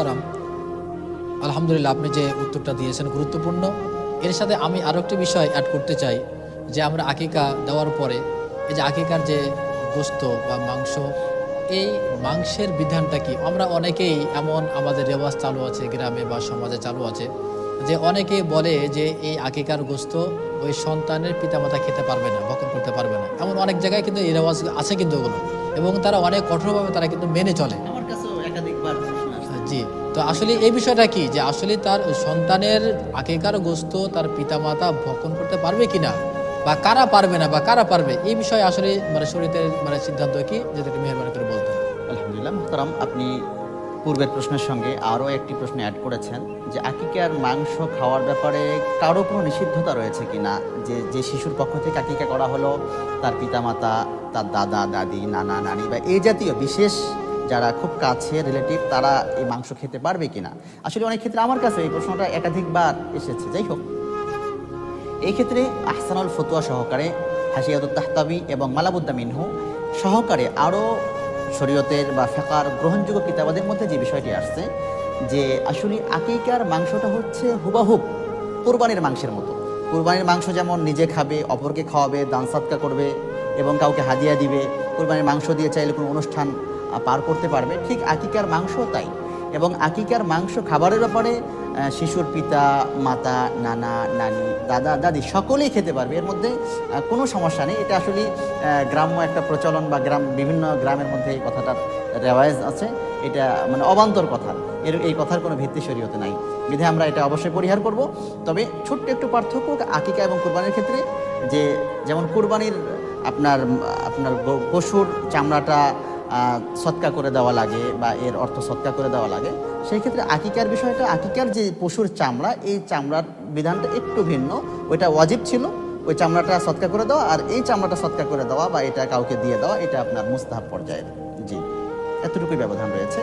মোহতারাম আলহামদুলিল্লাহ, আপনি যে উত্তরটা দিয়েছেন গুরুত্বপূর্ণ। এর সাথে আমি আরও একটি বিষয় অ্যাড করতে চাই, যে আমরা আকিকা দেওয়ার পরে এই যে আকিকার যে গোস্ত বা মাংস, এই মাংসের বিধানটা কি? আমরা অনেকেই এমন আমাদের রেওয়াজ চালু আছে, গ্রামে বা সমাজে চালু আছে, যে অনেকে বলে যে এই আকিকার গোস্ত ওই সন্তানের পিতামাতা খেতে পারবে না বকন করতে পারবে না। এমন অনেক জায়গায় কিন্তু এই রেওয়াজ আছে কিন্তু ওগুলো এবং তারা অনেক কঠোরভাবে তারা কিন্তু মেনে চলে। আমার জি। তো আসলে এই বিষয়টা কি? যে আসলে তার সন্তানের আকিকার গোস্ত তার পিতামাতা ভক্ষণ করতে পারবে কিনা? বা কারা পারবে না বা কারা পারবে? এই বিষয়ে আসলে মানে শরীরের মানে সিদ্ধান্ত কি? একটু মেহরবানি করে বলতেন। আলহামদুলিল্লাহ, মোহতারাম, আপনি পূর্বের প্রশ্নের সঙ্গে আরও একটি প্রশ্ন অ্যাড করেছেন যে আকিকার মাংস খাওয়ার ব্যাপারে কারও কোনো নিষিদ্ধতা রয়েছে কি না যে যে শিশুর পক্ষ থেকে আকিকা করা হলো, তার পিতামাতা, তার দাদা, দাদি, নানা, নানি বা এই জাতীয় বিশেষ যারা খুব কাছে রিলেটিভ তারা এই মাংস খেতে পারবে কিনা? আসলে অনেক ক্ষেত্রে আমার কাছে এই প্রশ্নটা একাধিকবার এসেছে। যাই হোক। এই ক্ষেত্রে আহসানুল ফতুয়া সহকারে হাসিয়াতুল তাহতাবি এবং মালাবুদ্দা মিনহু সহকারে আরও শরীয়তের বা ফেকার গ্রহণযোগ্য কিতাবাদের মধ্যে যে বিষয়টি আসছে, যে আসলে আকিকার মাংসটা হচ্ছে হুবাহুব, কোরবানির মাংসের মতো। কোরবানির মাংস যেমন নিজে খাবে, অপরকে খাওয়াবে, দান সাতকা করবে এবং কাউকে হাদিয়া দিবে, কোরবানির মাংস দিয়ে চাইলে কোনো অনুষ্ঠান পার করতে পারবে, ঠিক আকিকার মাংস তাই। এবং আকিকার মাংস খাবারের ব্যাপারে শিশুর পিতা, মাতা, নানা, নানি, দাদা, দাদি সকলেই খেতে পারবে। এর মধ্যে কোনো সমস্যা নেই। এটা আসলে গ্রাম্য একটা প্রচলন বা গ্রাম, বিভিন্ন গ্রামের মধ্যে এই কথাটার রেওয়াজ আছে। এটা মানে অবান্তর কথা। এর, এই কথার কোনো ভিত্তি শরীয়তে নাই। বিধে আমরা এটা অবশ্যই পরিহার করব। তবে ছোট্ট একটু পার্থক্য, আকিকা এবং কোরবানির ক্ষেত্রে যে, যেমন কোরবানির আপনার আপনার পশুর চামড়াটা সৎকা করে দেওয়া লাগে বা এর অর্থ সৎকা করে দেওয়া লাগে, সেই ক্ষেত্রে আকিকার বিষয়টা, আকিকার যে পশুর চামড়া, এই চামড়ার বিধানটা একটু ভিন্ন। ওইটা ওয়াজিব ছিল, ওই চামড়াটা সৎকা করে দেওয়া আর এই চামড়াটা সৎকা করে দেওয়া বা এটা কাউকে দিয়ে দেওয়া, এটা আপনার মুস্তাহাব পর্যায়ের। জি, এতটুকুই ব্যবধান রয়েছে।